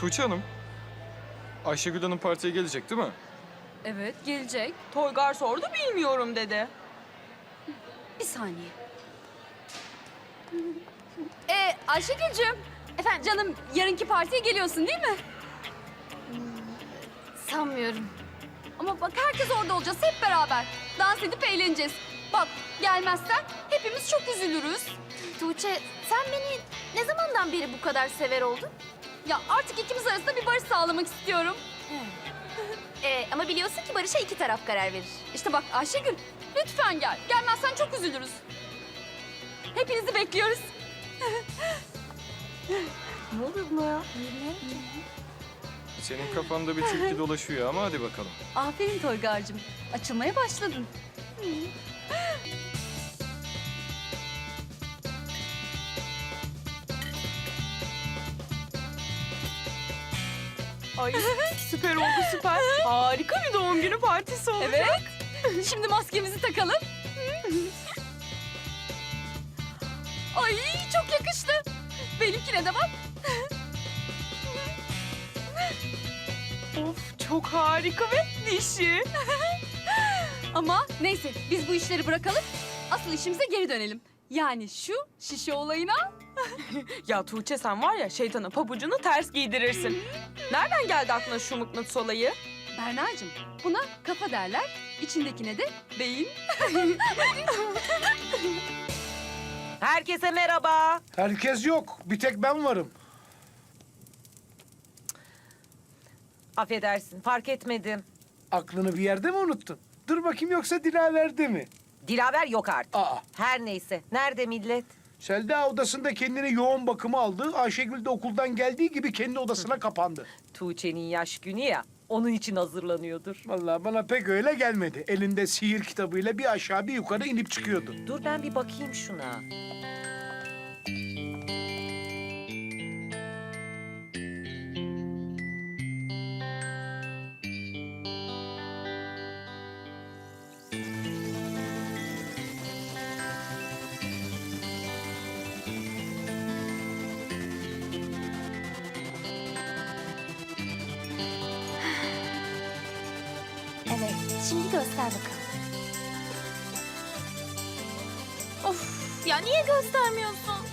Tuğçe Hanım, Ayşegül Hanım partiye gelecek değil mi? Evet gelecek. Toygar sordu bilmiyorum dedi. Bir saniye. Ee, Ayşegül'cüm. Efendim canım yarınki partiye geliyorsun değil mi? Sanmıyorum. Ama bak herkes orada olacağız hep beraber. Dans edip eğleneceğiz. Bak gelmezsen hepimiz çok üzülürüz. Tuğçe sen beni ne zamandan beri bu kadar sever oldun? Ya artık ikimiz arasında bir barış sağlamak istiyorum. Ee, ama biliyorsun ki Barış'a iki taraf karar verir. İşte bak Ayşegül lütfen gel. Gelmezsen çok üzülürüz. Hepinizi bekliyoruz. Ne oluyor buna ya? Senin kafanda bir tilki dolaşıyor ama hadi bakalım. Aferin Toygar'cığım. Açılmaya başladın. Ay süper oldu süper. Harika bir doğum günü partisi oldu. Evet. Şimdi maskemizi takalım. Ay çok yakıştı. Benimkine de bak. Of çok harika ve dişi. Ama neyse biz bu işleri bırakalım. Asıl işimize geri dönelim. Yani şu şişe olayına. Ya Tuğçe sen var ya şeytana pabucunu ters giydirirsin. Nereden geldi aklına şu mıknatıs olayı? Berna'cığım buna kafa derler. İçindekine de beyin. Herkese merhaba. Herkes yok. Bir tek ben varım. Affedersin fark etmedim. Aklını bir yerde mi unuttun? Dur bakayım yoksa Dilaver'de mi? Dilaver yok artık. Aa, Her neyse. Nerede millet? Selda odasında kendini yoğun bakıma aldı. Ayşegül de okuldan geldiği gibi kendi odasına kapandı. Tuğçe'nin yaş günü ya. Onun için hazırlanıyordur. Vallahi bana pek öyle gelmedi. Elinde sihir kitabıyla bir aşağı bir yukarı inip çıkıyordu. Dur ben bir bakayım şuna. Şimdi göster bakalım. Of ya niye göstermiyorsun?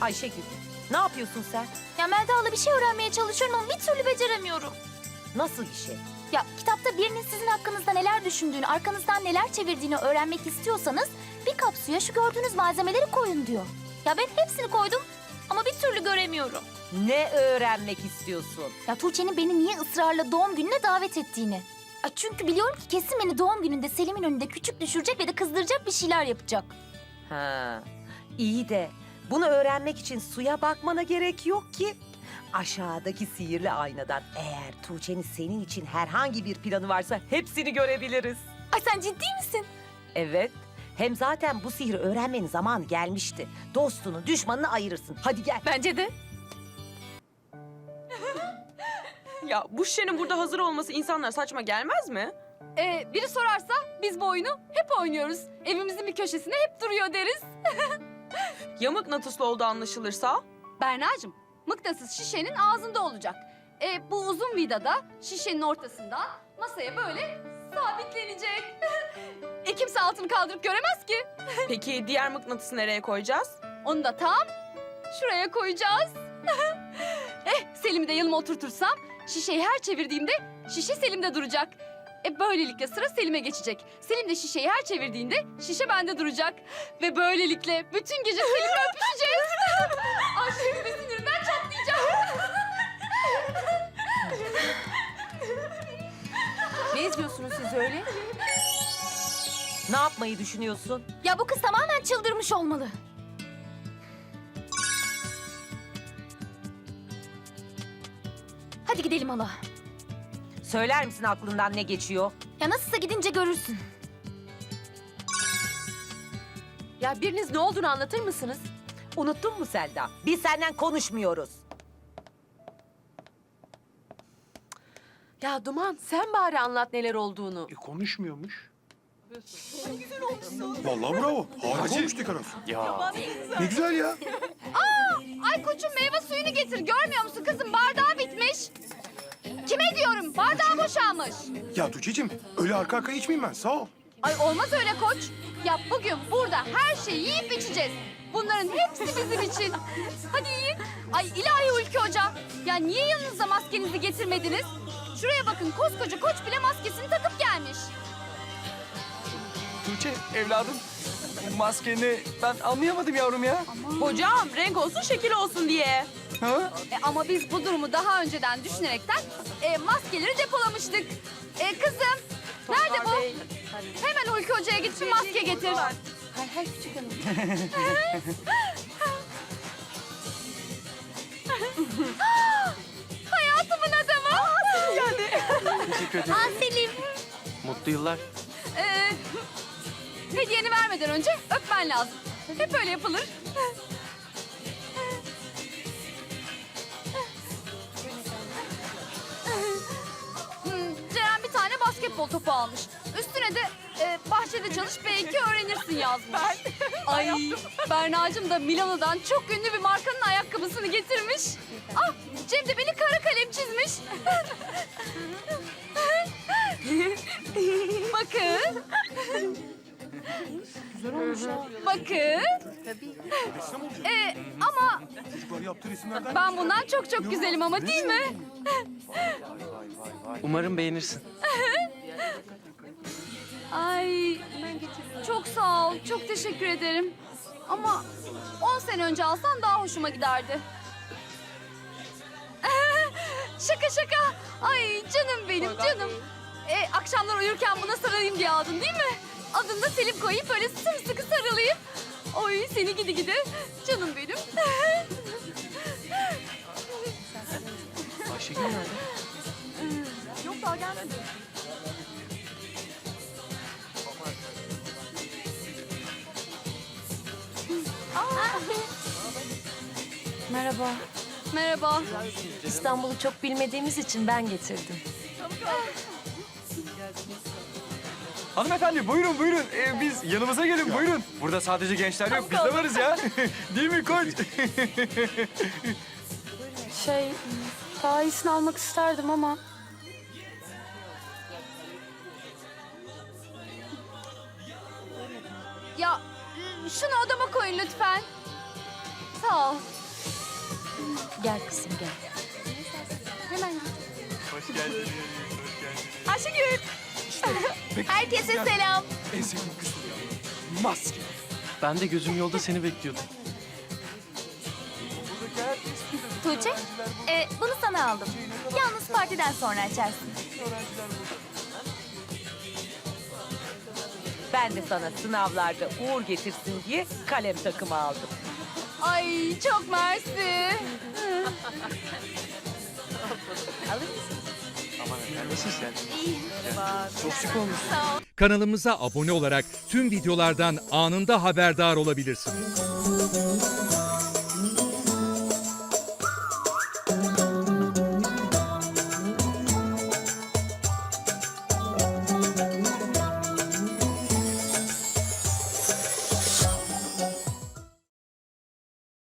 Ayşegül ne yapıyorsun sen? Ya Melda'la bir şey öğrenmeye çalışıyorum ama bir türlü beceremiyorum. Nasıl bir şey? Ya kitapta birinin sizin hakkınızda neler düşündüğünü, arkanızdan neler çevirdiğini öğrenmek istiyorsanız bir kap suya şu gördüğünüz malzemeleri koyun diyor. Ya ben hepsini koydum ama bir türlü göremiyorum. Ne öğrenmek istiyorsun? Ya Tuğçe'nin beni niye ısrarla doğum gününe davet ettiğini. Çünkü biliyorum ki kesin beni doğum gününde Selim'in önünde küçük düşürecek ve de kızdıracak bir şeyler yapacak. Ha, iyi de bunu öğrenmek için suya bakmana gerek yok ki. Aşağıdaki sihirli aynadan eğer Tuğçe'nin senin için herhangi bir planı varsa hepsini görebiliriz. Ay sen ciddi misin? Evet. Hem zaten bu sihri öğrenmenin zamanı gelmişti. Dostunu, düşmanını ayırırsın. Hadi gel. Bence de. Ya bu şişenin burada hazır olması insanlara saçma gelmez mi? Ee, biri sorarsa biz bu oyunu hep oynuyoruz. Evimizin bir köşesine hep duruyor deriz. Ya mıknatıslı oldu anlaşılırsa? Berna'cığım mıknatıs şişenin ağzında olacak. Ee, bu uzun vida da şişenin ortasında masaya böyle sabitlenecek. e kimse altını kaldırıp göremez ki. Peki diğer mıknatısı nereye koyacağız? Onu da tam şuraya koyacağız. eh Selim'i de yanıma oturtursam şişeyi her çevirdiğimde şişe Selim'de duracak. E böylelikle sıra Selim'e geçecek. Selim de şişeyi her çevirdiğinde şişe bende duracak. Ve böylelikle bütün gece Selim'le öpüşeceğiz. Ayşegül de sinirinden çatlayacak. Ne izliyorsunuz siz öyle? Ne yapmayı düşünüyorsun? Ya bu kız tamamen çıldırmış olmalı. Gidelim hala. Söyler misin aklından ne geçiyor? Ya nasılsa gidince görürsün. Ya biriniz ne olduğunu anlatır mısınız? Unuttun mu Selda? Biz senden konuşmuyoruz. Ya Duman sen bari anlat neler olduğunu. E konuşmuyormuş. Vallahi bravo. Harika olmuş Dikanos. Ya. Ne güzel ya. Ay koçum meyve suyunu getir. Görmüyor musun kızım? Bardağı bitmiş. Bardağı boşalmış. Ya Tuğçe'cim öyle arka arkaya içmeyeyim ben sağ ol. Ay olmaz öyle koç. Ya bugün burada her şeyi yiyip içeceğiz. Bunların hepsi bizim için. Hadi yiyin. Ay ilahi Hulki Hoca. Ya niye yanınıza maskenizi getirmediniz? Şuraya bakın koskoca koç bile maskesini takıp gelmiş. Tuğçe evladım. Bu maskeni ben anlayamadım yavrum ya. Hocam renk olsun şekil olsun diye. Ha? E, ama biz bu durumu daha önceden düşünerekten e, maskeleri depolamıştık. E, kızım nerede bu? Hemen Hulki Hoca'ya git bir maske getir. Hay hay küçük hanım. Hayatımın adamı. Teşekkür ederim. Aa Selim. Mutlu yıllar. Ee, hediyeni vermeden önce öpmen lazım. Hep öyle yapılır. Ceren bir tane basketbol topu almış. Üstüne de e, bahçede çalış belki öğrenirsin yazmış. Ay Berna'cığım da Milano'dan çok ünlü bir markanın ayakkabısını getirmiş. Ah Cem de beni Bakın. Ee, ama ben bundan çok çok güzelim ama değil mi? Umarım beğenirsin. Ay çok sağ ol. Çok teşekkür ederim. Ama 10 sene önce alsan daha hoşuma giderdi. şaka şaka. Ay canım benim canım. Ee, akşamlar uyurken buna sarılayım diye aldın değil mi? Adını da Selim koyayım böyle sımsıkı sarılayım. Oy seni gidi gidi. Canım benim. Ayşegül nerede? Yok daha gelmedi. Merhaba. Merhaba. İstanbul'u çok bilmediğimiz için ben getirdim. Hanımefendi buyurun buyurun. Ee, biz yanımıza gelin buyurun. Burada sadece gençler yok biz de varız ya. Değil mi koç? Şey, daha iyisini almak isterdim ama Ya şunu odama koyun lütfen. Sağ ol. Gel kızım gel. Hemen. Hoş geldiniz. Ayşegül. Herkese selam. En sevdiğim kız bu ya. Maske. Ben de gözüm yolda seni bekliyordum. Tuğçe, e, bunu sana aldım. Yalnız partiden sonra açarsın. Ben de sana sınavlarda uğur getirsin diye kalem takımı aldım. Ay çok mersi. Aman efendim nasılsın sen? Çok şık olmuş. Kanalımıza abone olarak tüm videolardan anında haberdar olabilirsiniz.